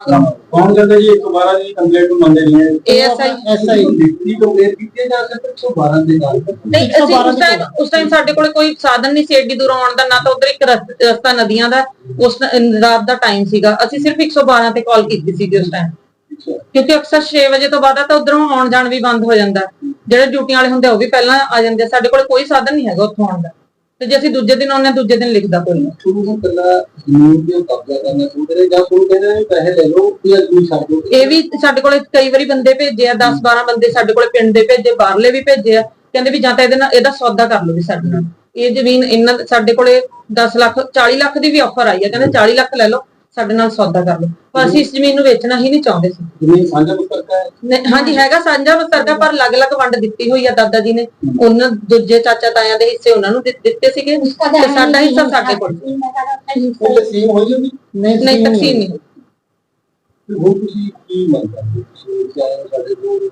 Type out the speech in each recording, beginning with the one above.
ਕੌਣ ਕਹਿੰਦਾ ਜੀ? 112 ਦੀ ਕੰਪਲੇਂਟ ਨੂੰ ਮੰਨਦੇ ਨਹੀਂ ਹੈ। ASI ਐਸਆਈ ਦੀ ਕੰਪਲੇਂਟ ਕੀਤੀ ਜਾ ਸਕਦੀ 112 ਦੇ ਨਾਲ? ਨਹੀਂ ਅਸੀਂ ਉਸ ਟਾਈਮ ਉਸ ਟਾਈਮ ਸਾਡੇ ਕੋਲ ਕੋਈ ਸਾਧਨ ਨਹੀਂ ਸੀ ਏਡੀ ਦੂਰ ਆਉਣ ਦਾ ਨਾ ਤਾਂ ਉਧਰ ਇੱਕ ਰਸ- ਰਸਤਾ ਨਦੀਆਂ ਦਾ ਉਸ ਰਾਤ ਦਾ ਟਾਈਮ ਸੀਗਾ। ਅਸੀਂ ਸਿਰਫ 112 ਤੇ ਕਾਲ ਕੀਤੀ ਸੀ ਉਸ ਟਾਈਮ ਕਿਉਂਕਿ ਅਕਸਰ 6 ਵਜੇ ਤੋਂ ਬਾਅਦ ਤਾਂ ਉਧਰੋਂ ਆਉਣ ਜਾਣ ਵੀ ਬੰਦ ਹੋ ਜਾਂਦਾ। ਜਿਹੜੇ ਡਿਊਟੀਆਂ ਵਾਲੇ ਹੁੰਦੇ ਉਹ ਵੀ ਪਹਿਲਾਂ ਆ ਜਾਂਦੇ। ਸਾਡੇ ਕੋਲ ਕੋਈ ਸਾਧਨ ਨਹੀਂ ਹੈਗਾ ਉੱਥੋਂ ਆਉਣ ਦਾ। ਤੇ ਜੇ ਅਸੀਂ ਦੂਜੇ ਦਿਨ ਆਉਂਦੇ ਹਾਂ ਦੂਜੇ ਦਿਨ ਲਿਖਦਾ ਕੋਈ ਨਹੀਂ। ਸ਼ੁਰੂ ਤੋਂ ਪਹਿਲਾਂ ਜ਼ਮੀਨ ਤੇ ਕਬਜ਼ਾ ਕਰਨਾ ਸ਼ੁਰੂ ਕਰੇ ਜਾਂ ਕੋਈ ਕਹਿੰਦੇ ਨੇ ਪੈਸੇ ਲੈ ਲਓ ਜਾਂ ਜ਼ਮੀਨ ਛੱਡ ਦਿਓ ਇਹ ਵੀ ਸਾਡੇ ਕੋਲੇ ਕਈ ਵਾਰੀ ਬੰਦੇ ਭੇਜੇ ਆ 10 12 ਬੰਦੇ ਸਾਡੇ ਕੋਲੇ ਪਿੰਡ ਦੇ ਭੇਜੇ ਬਾਹਰਲੇ ਵੀ ਭੇਜੇ ਆ। ਕਹਿੰਦੇ ਵੀ ਜਾਂ ਤਾਂ ਇਹਦੇ ਨਾਲ ਇਹਦਾ ਸੌਦਾ ਕਰ ਲਓ ਵੀ ਸਾਡੇ ਨਾਲ। ਇਹ ਜ਼ਮੀਨ ਇਹਨਾਂ ਸਾਡੇ ਕੋਲੇ 10 ਲੱਖ 40 ਲੱਖ ਦੀ ਵੀ ਆਫਰ ਆਈ ਆ। ਕਹਿੰਦੇ 40 ਲੱਖ ਲੈ ਲਓ। ਸਾਡੇ ਨਾਲ ਸੌਦਾ ਕਰ ਲਓ। ਪਰ ਅਸੀਂ ਇਸ ਜ਼ਮੀਨ ਨੂੰ ਵੇਚਣਾ ਹੀ ਨਹੀਂ ਚਾਹੁੰਦੇ ਸੀ। ਜ਼ਮੀਨ ਸਾਂਝਾ ਮੁਸ਼ਤਰਕਾ ਹੈ? ਨਹੀਂ, ਹਾਂਜੀ ਹੈਗਾ ਸਾਂਝਾ ਮੁਸ਼ਤਰਕਾ ਪਰ ਅਲੱਗ-ਅਲੱਗ ਵੰਡ ਦਿੱਤੀ ਹੋਈ ਆ ਦਾਦਾ ਜੀ ਨੇ। ਉਹਨਾਂ ਦੂਜੇ ਚਾਚਾ ਤਾਇਆਂ ਦੇ ਹਿੱਸੇ ਉਹਨਾਂ ਨੂੰ ਦਿੱ- ਦਿੱਤੇ ਸੀਗੇ। ਤੇ ਸਾਡਾ ਹਿੱਸਾ ਸਾਡੇ ਕੋਲ। ਉਹ ਤਕਸੀਮ ਹੋਈ ਨਹੀਂ ਤਕਸੀਮ ਨਹੀਂ ਹੋਈ। ਤੇ ਹੁਣ ਤੁਸੀਂ ਕੀ ਮੰਗ ਕਰਦੇ ਹੋ? ਤੁਸੀਂ ਚਾਹੇ ਸਾਡੇ ਕੋਲ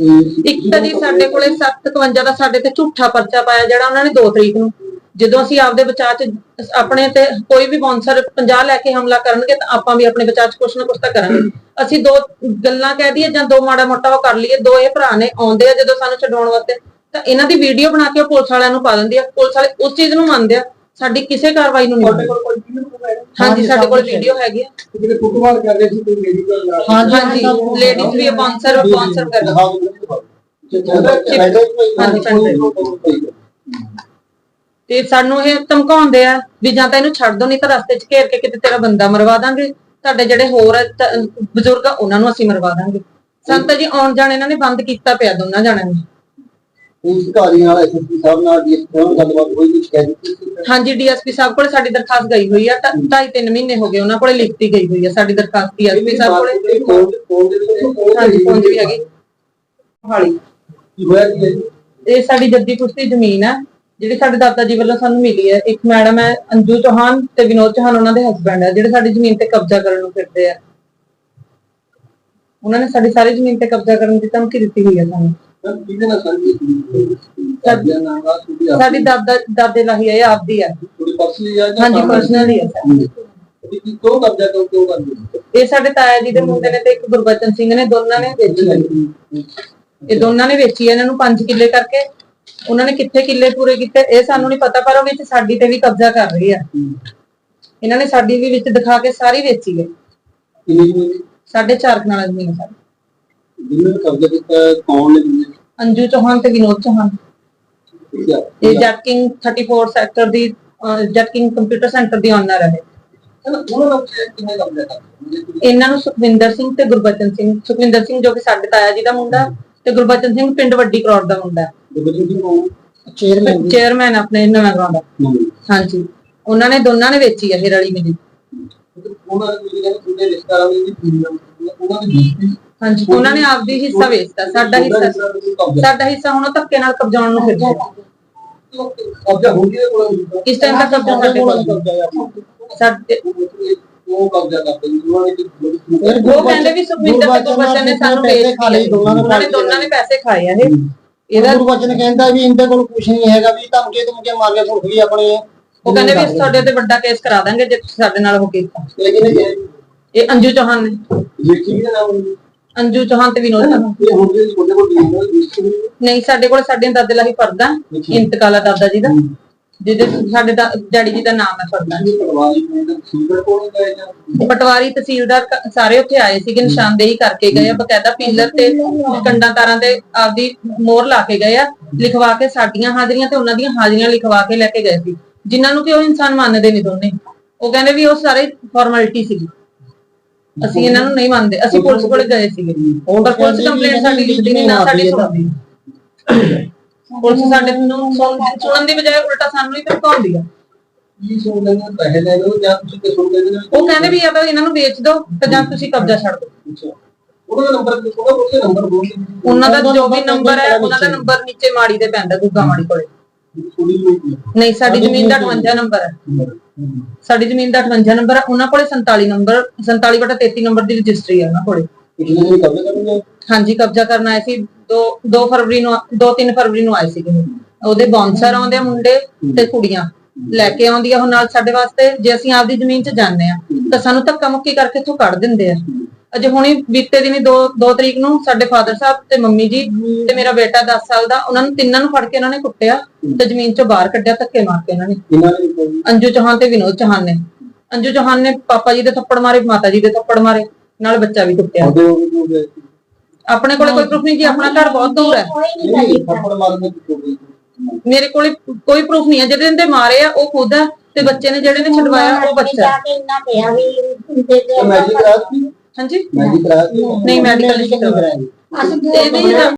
ਇਹ- ਇੱਕ ਤਾਂ ਜੀ ਸਾਡੇ ਕੋਲੇ 751 ਦਾ ਸਾਡੇ ਤੇ ਝੂਠਾ ਪਰਚਾ ਪਾਇਆ ਜਿਹੜਾ ਉਹਨਾਂ ਨੇ 2 ਤਰੀਕ ਨੂੰ। ਜਦੋਂ ਅਸੀਂ ਆਪਦੇ ਬਚਾਅ ਚ ਆਪਣੇ ਤੇ ਕੋਈ ਵੀ ਬੌਂਸਰ 50 ਲੈ ਕੇ ਹਮਲਾ ਕਰਨਗੇ ਤਾਂ ਆਪਾਂ ਵੀ ਆਪਣੇ ਬਚਾਅ ਚ ਕੁਛ ਨਾ ਕੁਛ ਤਾਂ ਕਰਾਂਗੇ। ਅਸੀਂ ਦੋ ਗੱਲਾਂ ਕਹਿ ਦਈਏ ਜਾਂ ਦੋ ਮਾੜਾ ਮੋਟਾ ਉਹ ਕਰ ਲਈਏ ਦੋ ਇਹ ਭਰਾ ਨੇ ਆਉਂਦੇ ਆ ਜਦੋਂ ਸਾਨੂੰ ਛਡਾਉਣ ਵਾਸਤੇ ਤਾਂ ਇਹਨਾਂ ਦੀ ਵੀਡੀਓ ਬਣਾ ਕੇ ਉਹ ਪੁਲਿਸ ਵਾਲਿਆਂ ਨੂੰ ਪਾ ਦਿੰਦੀ ਆ। ਪੁਲਿਸ ਵਾਲੇ ਉਸ ਚੀਜ਼ ਨੂੰ ਮੰਨਦੇ ਆ ਸਾਡੀ ਕਿਸੇ ਕਾਰਵਾਈ ਨੂੰ ਨਹੀਂ ਹਾਂਜੀ ਸਾਡੇ ਕੋਲ ਵੀਡੀਓ ਹੈਗੀ ਆ। ਜਿਹੜੇ ਫੁੱਟਬਾਲ ਕਰ ਰਹੇ ਸੀ। ਕੋਈ ਮੈਡੀਕਲ ਹਾਂਜੀ ਲੇਡੀਜ਼ ਵੀ ਬੌਂਸਰ ਬੌਂਸਰ ਕਰਦੇ ਤੇ ਸਾਨੂੰ ਇਹ ਧਮਕਾਉਂਦੇ ਆ ਵੀ ਜਾਂ ਤਾਂ ਇਹਨੂੰ ਛੱਡ ਦੋ ਨਹੀਂ ਤਾਂ ਰਸਤੇ 'ਚ ਘੇਰ ਕੇ ਕਿਤੇ ਤੇਰਾ ਬੰਦਾ ਮਰਵਾ ਦਾਂਗੇ। ਤੁਹਾਡੇ ਜਿਹੜੇ ਹੋਰ ਆ ਤ- ਬਜ਼ੁਰਗ ਆ ਉਹਨਾਂ ਨੂੰ ਅਸੀਂ ਮਰਵਾ ਦਾਂਗੇ। ਸਾਨੂੰ ਤਾਂ ਜੀ ਆਉਣ ਜਾਣ ਇਹਨਾਂ ਨੇ ਬੰਦ ਕੀਤਾ ਪਿਆ ਦੋਨਾਂ ਜਾਣਿਆਂ ਨੇ। ਇਸ ਅਧਿਕਾਰੀ ਨਾਲ ਐਸਐਸਪੀ ਸਾਹਿਬ ਨਾਲ ਡੀਐਸਪੀ ਨਾਲ ਗੱਲਬਾਤ ਹੋਈ ਨਹੀਂ ਸ਼ਿਕਾਇਤ ਕੀਤੀ ਹਾਂਜੀ ਡੀਐਸਪੀ ਸਾਹਿਬ ਕੋਲ ਸਾਡੀ ਦਰਖਾਸਤ ਗਈ ਹੋਈ ਆ ਤਾਂ ਢਾਈ ਤਿੰਨ ਮਹੀਨੇ ਹੋ ਗਏ ਉਹਨਾਂ ਕੋਲੇ ਲਿਖਤੀ ਗਈ ਹੋਈ ਆ ਸਾਡੀ ਦਰਖਾਸਤ ਡੀਐਸਪੀ ਸਾਹਿਬ ਕੋਲੇ। ਫੋਨ ਫੋਨ ਦੇ ਵਿੱਚ ਹਾਂਜੀ ਫੋਨ 'ਚ ਵੀ ਹੈਗੀ। ਹਾਲੀ ਕੀ ਹੋਇਆ ਕੀ ਹੈ ਜੀ? ਇਹ ਸਾਡੀ ਜੱਦੀ ਪੁਸ਼ਤੀ ਜ਼ਮੀਨ ਹੈ ਜਿਹੜੀ ਸਾਡੇ ਦਾਦਾ ਜੀ ਵੱਲੋਂ ਸਾਨੂੰ ਮਿਲੀ ਹੈ ਇੱਕ ਮੈਡਮ ਹੈ ਅੰਜੂ ਚੌਹਾਨ ਤੇ ਵਿਨੋਦ ਚੌਹਾਨ ਉਹਨਾਂ ਦੇ ਹਸਬੰਡ ਹੈ ਜਿਹੜੇ ਸਾਡੀ ਜ਼ਮੀਨ ਤੇ ਕਬਜ਼ਾ ਕਰਨ ਨੂੰ ਫਿਰਦੇ ਆ। ਉਹਨਾਂ ਨੇ ਸਾਡੀ ਸਾਰੀ ਜ਼ਮੀਨ ਤੇ ਕਬਜ਼ਾ ਕਰਨ ਦੀ ਧਮਕੀ ਦਿੱਤੀ ਹੋਈ ਹੈ ਸਾਨੂੰ। ਕਿਹਦੇ ਨਾਲ ਸਾਡਾ ਸਾਡੀ ਦਾਦਾ ਦਾਦੇ ਲਾਹੀ ਹੈ ਆਪਦੀ ਹੈ। ਹਾਂਜੀ? ਪਰਸਨਲੀ ਹੈ sir। ਤੁਸੀਂ ਕੀ ਕਿਉਂ ਕਬਜ਼ਾ ਕਿਉਂ ਕਿਉਂ ਕਰਦੇ ਹੋ? ਇਹ ਸਾਡੇ ਤਾਇਆ ਜੀ ਦੇ ਮੁੰਡੇ ਨੇ ਤੇ ਇੱਕ ਗੁਰਬਚਨ ਸਿੰਘ ਨੇ ਦੋਨਾਂ ਨੇ ਵੇਚੀ ਹੈ। ਇਹ ਦੋਨਾਂ ਨੇ ਵੇਚੀ ਹੈ ਇਹਨਾਂ ਨੂੰ 5 ਕਿੱਲੇ ਕਰਕੇ। ਉਹਨਾਂ ਨੇ ਕਿੱਥੇ ਕਿੱਲੇ ਪੂਰੇ ਕੀਤੇ ਇਹ ਸਾਨੂੰ ਨਹੀਂ ਪਤਾ ਪਰ ਉਹ ਵਿੱਚ ਸਾਡੀ ਤੇ ਵੀ ਕਬਜ਼ਾ ਕਰ ਰਹੀ ਆ। ਇਹਨਾਂ ਨੇ ਸਾਡੀ ਵੀ ਵਿੱਚ ਦਿਖਾ ਕੇ ਸਾਰੀ ਵੇਚੀ ਹੈ। ਕਿੰਨੀ ਜ਼ਮੀਨ ਸੀ? ਸਾਢੇ ਚਾਰ ਕਨਾਲ ਜ਼ਮੀਨ ਸਾਡੀ। ਜਿਹਨਾਂ ਨੇ ਕਬਜ਼ਾ ਕੀਤਾ ਕੌਣ ਨੇ ਜਿਹਨੇ ਅੰਜੂ ਚੌਹਾਨ ਤੇ ਵਿਨੋਦ ਚੌਹਾਨ। ਇਹ ਜੱਟ ਕਿੰਗ 34 ਸੈਕਟਰ ਦੀ ਅਹ, ਜੱਟ ਕਿੰਗ ਕੰਪਿਊਟਰ ਸੈਂਟਰ ਦੀ ਓਨਰ ਹੈ। ਉਹਨਾਂ ਕਿੰਨੇ ਕਬਜ਼ਾ ਇਹਨਾਂ ਨੂੰ ਸੁਖਵਿੰਦਰ ਸਿੰਘ ਤੇ ਗੁਰਬਚਨ ਸਿੰਘ। ਸੁਖਵਿੰਦਰ ਸਿੰਘ ਜੋ ਕਿ ਸਾਡੇ ਤਾਇਆ ਜੀ ਦਾ ਮੁੰਡਾ ਤੇ ਗੁਰਬਚਨ ਸਿੰਘ ਪਿੰਡ ਵੱਡੀ ਕਰੋੜ ਦਾ ਮੁੰਡਾ ਚੇਅਰਮੈਨ ਚੇਅਰਮੈਨ ਆਪਣੇ ਨਵਾਂ ਗਾਉਂ ਦਾ ਹਾਂਜੀ। ਉਹਨਾਂ ਨੇ ਦੋਨਾਂ ਨੇ ਵੇਚੀ ਹੈ ਇਹ ਰਲੀ ਮਿਲੀ। ਉਹਨਾਂ ਨੇ ਹਾਂਜੀ ਉਹਨਾਂ ਆਪਦੀ ਹਿੱਸਾ ਵੇਚਤਾ ਸਾਡਾ ਹਿੱਸਾ। ਸਾਡਾ ਹਿੱਸਾ ਹੁਣ ਉਹ ਧੱਕੇ ਨਾਲ ਕਬਜ਼ਾਉਣ ਨੂੰ ਫਿਰਦੇ ਆ। ਕਬਜ਼ਾ ਹੋ ਗਿਆ ਕੋਲ ਇਸ ਟਾਈਮ ਤੱਕ ਕਬਜ਼ਾ ਸਾਡੇ ਕੋਲ ਸਾਡੇ ਉਹ ਕਬਜ਼ਾ ਕਰਦੇ ਨੇ ਉਹਨਾਂ ਨੇ ਉਹ ਕਹਿੰਦੇ ਵੀ ਸੁਖਵਿੰਦਰ ਤੇ ਗੁਰਬਚਨ ਨੇ ਸਾਨੂੰ ਵੇਚ ਦਿੱਤੀ। ਉਹਨਾਂ ਨੇ ਦੋਨਾਂ ਨੇ ਪੈਸੇ ਖਾਏ ਆ ਇਹ। ਇਹਦਾ ਗੁਰਬਚਨ ਕਹਿੰਦਾ ਵੀ ਇਹਦੇ ਕੋਲ ਕੁਝ ਨਹੀਂ ਹੈਗਾ ਵੀ ਧਮਕੇ ਧਮਕੇ ਮਾਰ ਕੇ ਭੁੱਖ ਗਈ ਆਪਣੀ ਉਹ ਕਹਿੰਦੇ ਵੀ ਤੁਹਾਡੇ ਤੇ ਵੱਡਾ ਕੇਸ ਕਰਾ ਦਾਂਗੇ ਜੇ ਤੁਸੀਂ ਸਾਡੇ ਨਾਲ ਹੋ ਕੀਤਾ। ਲੇਕਿਨ ਇਹ ਅੰਜੂ ਚੌਹਾਨ ਨੇ। ਲਿਖੀ ਦਾ ਨਾਮ ਅੰਜੂ ਚੌਹਾਨ ਤੇ ਵਿਨੋਦ ਨਹੀਂ ਸਾਡੇ ਕੋਲ ਸਾਡੇ ਦਾਦੇ ਲਾਹੀ ਪਰਦਾ ਇੰਤਕਾਲਾ ਦਾਦਾ ਜੀ ਦਾ। ਜਿਹਦੇ ਸਾਡੇ ਦਾ- ਡੈਡੀ ਜੀ ਦਾ ਨਾਮ ਹੈ ਪਿੰਡ ਕੋਲ ਗਏ ਜਾਂ ਪਟਵਾਰੀ ਤਹਿਸੀਲਦਾਰ ਕ- ਸਾਰੇ ਉੱਥੇ ਆਏ ਸੀਗੇ ਨਿਸ਼ਾਨਦੇਹੀ ਕਰਕੇ ਗਏ ਆ ਬਕਾਇਦਾ ਪੀਲਰ ਤੇ ਕੰਡਾਂ ਤਾਰਾਂ ਤੇ ਆਪਦੀ ਮੋਹਰ ਲਾ ਕੇ ਗਏ ਆ ਲਿਖਵਾ ਕੇ ਸਾਡੀਆਂ ਹਾਜ਼ਰੀਆਂ ਤੇ ਉਹਨਾਂ ਦੀਆਂ ਹਾਜ਼ਰੀਆਂ ਲਿਖਵਾ ਕੇ ਲੈ ਕੇ ਗਏ ਸੀ। ਜਿਨ੍ਹਾਂ ਨੂੰ ਕਿ ਉਹ ਇਨਸਾਨ ਮੰਨਦੇ ਨਹੀਂ ਦੋਨੇ। ਉਹ ਕਹਿੰਦੇ ਵੀ ਉਹ ਸਾਰੇ ਫਾਰਮੈਲਿਟੀ ਸੀਗੀ। ਅਸੀਂ ਇਹਨਾਂ ਨੂੰ ਨਹੀਂ ਮੰਨਦੇ। ਅਸੀਂ ਪੁਲਿਸ ਕੋਲ ਗਏ ਸੀਗੇ। ਪਰ ਪੁਲਿਸ ਕੰਪਲੇਂਟ ਸਾਡੀ ਲਿਖਦੀ ਨਹੀਂ ਨਾ ਸਾਡੀ ਸੁਣਦੀ। ਪੁਲਿਸ ਸਾਡੇ ਨੂੰ ਸੁਣ- ਸੁਣਨ ਦੀ ਬਜਾਏ ਉਲਟਾ ਸਾਨੂੰ ਹੀ ਧਮਕਾਉਂਦੀ ਆ। ਕੀ ਸੁਣਦੇ ਨੇ ਪੈਸੇ ਲੈ ਲਓ ਜਾਂ ਤੁਸੀਂ ਕਿ ਸੁਣਦੇ ਨੇ ਉਹ ਕਹਿੰਦੇ ਵੀ ਜਾਂ ਤਾਂ ਇਹਨਾਂ ਨੂੰ ਵੇਚ ਦਿਓ ਤੇ ਜਾਂ ਤੁਸੀਂ ਕਬਜ਼ਾ ਛੱਡ ਦਿਓ। ਅੱਛਾ। ਉਹਨਾਂ ਦਾ ਨੰਬਰ ਕਿਹੜਾ ਉਹਦੇ ਨੰਬਰ ਬੋਲ ਦਿਓ। ਉਹਨਾਂ ਦਾ ਜੋ ਵੀ ਨੰਬਰ ਹੈ ਉਹਨਾਂ ਦਾ ਨੰਬਰ ਨੀਚੇ ਮਾੜੀ ਦੇ ਪੈਂਦਾ ਗੁੱਗਾ ਮਾੜੀ ਕੋਲੇ। ਥੋੜੀ ਜਿਹੀ ਨਹੀਂ। ਸਾਡੀ ਜ਼ਮੀਨ ਦਾ 58 ਨੰਬਰ ਹੈ। ਸਾਡੀ ਜ਼ਮੀਨ ਦਾ 58 ਨੰਬਰ ਹੈ ਉਹਨਾਂ ਕੋਲੇ 47 ਨੰਬਰ 47 ਬਟਾ 33 ਨੰਬਰ ਦੀ ਰਜਿਸਟਰੀ ਹੈ ਉਹਨਾਂ ਕੋਲੇ। ਪਿਛਲੇ ਦਿਨ ਕਬਜ਼ਾ ਕਰਨਗੇ ਹਾਂਜੀ ਕਬਜ਼ਾ ਕਰਨ ਆਏ ਸੀ। 2 2 ਫਰਵਰੀ ਨੂੰ 2 3 ਫਰਵਰੀ ਨੂੰ ਆਏ ਸੀਗੇ। ਉਹਦੇ ਬੌਂਸਰ ਆਉਂਦੇ ਆ ਮੁੰਡੇ ਤੇ ਕੁੜੀਆਂ। ਲੈ ਕੇ ਆਉਂਦੀ ਆ ਉਹ ਨਾਲ ਸਾਡੇ ਵਾਸਤੇ ਜੇ ਅਸੀਂ ਆਪਦੀ ਜ਼ਮੀਨ 'ਚ ਜਾਂਦੇ ਆ ਤਾਂ ਸਾਨੂੰ ਧੱਕਾ ਮੁੱਕੀ ਕਰਕੇ ਇੱਥੋਂ ਕੱਢ ਦਿੰਦੇ ਆ। ਅਜੇ ਹੁਣੀ ਬੀਤੇ ਦਿਨੀ 2 2 ਤਰੀਕ ਨੂੰ ਸਾਡੇ ਫਾਦਰ ਸਾਹਿਬ ਤੇ ਮੰਮੀ ਜੀ ਤੇ ਮੇਰਾ ਬੇਟਾ 10 ਸਾਲ ਦਾ ਉਹਨਾਂ ਨੂੰ ਤਿੰਨਾਂ ਨੂੰ ਫੜ ਕੇ ਉਹਨਾਂ ਨੇ ਕੁੱਟਿਆ ਤੇ ਜ਼ਮੀਨ 'ਚੋਂ ਬਾਹਰ ਕੱਢਿਆ ਧੱਕੇ ਮਾਰ ਕੇ ਉਹਨਾਂ ਨੇ। ਅੰਜੂ ਚੌਹਾਨ ਤੇ ਵਿਨੋਦ ਚੌਹਾਨ ਨੇ। ਅੰਜੂ ਚੌਹਾਨ ਨੇ ਪਾਪਾ ਜੀ ਦੇ ਥੱਪੜ ਮਾਰੇ ਮਾਤਾ ਜੀ ਦੇ ਥੱਪੜ ਮਾਰੇ ਨਾਲ ਬੱਚਾ ਵੀ ਕੁੱਟਿਆ। ਆਪਣੇ ਕੋਲੇ ਕੋਈ ਪ੍ਰੂਫ ਨਹੀਂ ਜੀ ਆਪਣਾ ਘਰ ਬਹੁਤ ਦੂਰ ਹੈ। ਨਹੀਂ ਨਹੀਂ ਥੱਪੜ ਮਾਰਨ ਦੇ ਕਿਉਂ ਗਈ ਮੇਰੇ ਕੋਲੇ ਕੋਈ ਪ੍ਰੂਫ ਨਹੀਂ ਹੈ। ਜਿਹਦੇ ਤੇ ਮਾਰੇ ਆ ਉਹ ਖੁਦ ਹੈ ਤੇ ਬੱਚੇ ਨੇ ਜਿਹੜੇ ਨੇ ਛਡਵਾਇਆ ਉਹ ਬੱਚਾ ਹੈ। ਮੈਜਿਕ ਰਾਤ ਸੀ ਹਾਂਜੀ। ਮੈਜਿਕ ਰਾਤ ਨਹੀਂ ਮੈਡੀਕਲ ਨਹੀਂ ਕਰਵਾਇਆ ਤੇ ਇਹਦੇ